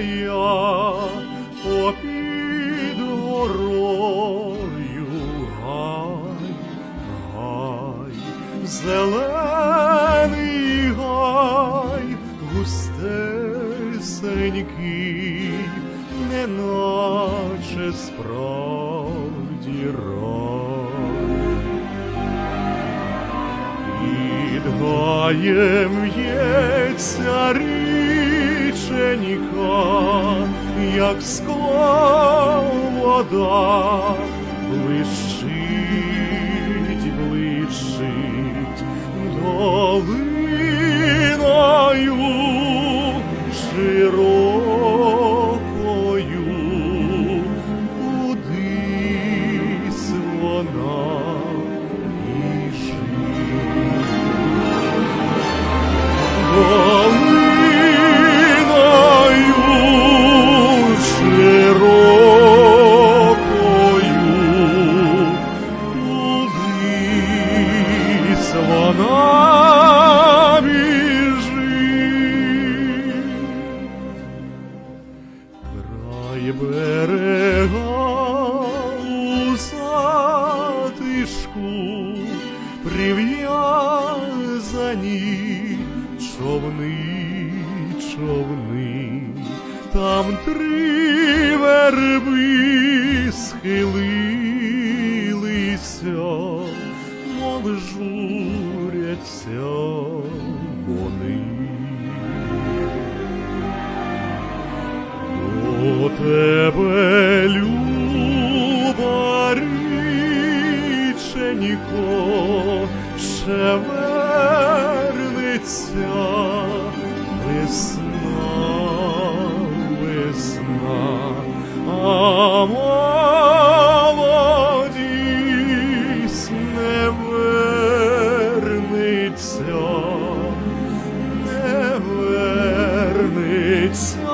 я попід горою гай, гай, зелений гай, густесенький, неначе справді рай. Під гаєм є царі, річенька, як скло вода, блищить, блищить долиною затишку прив'язані човни, човни, там три верби схилилися, мов журяться вони. Тебе, вернеться не вернеться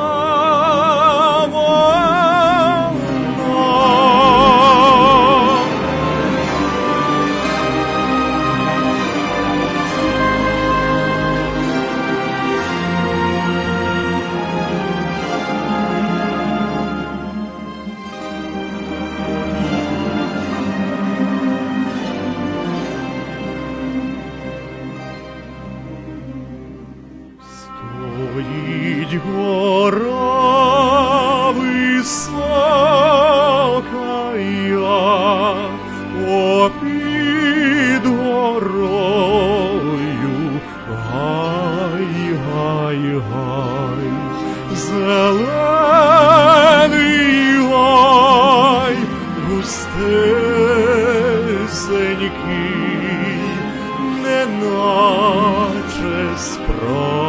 Стоїть гора висока, я попід горою, гай, гай, гай, зелений гай, густесенький, неначе справді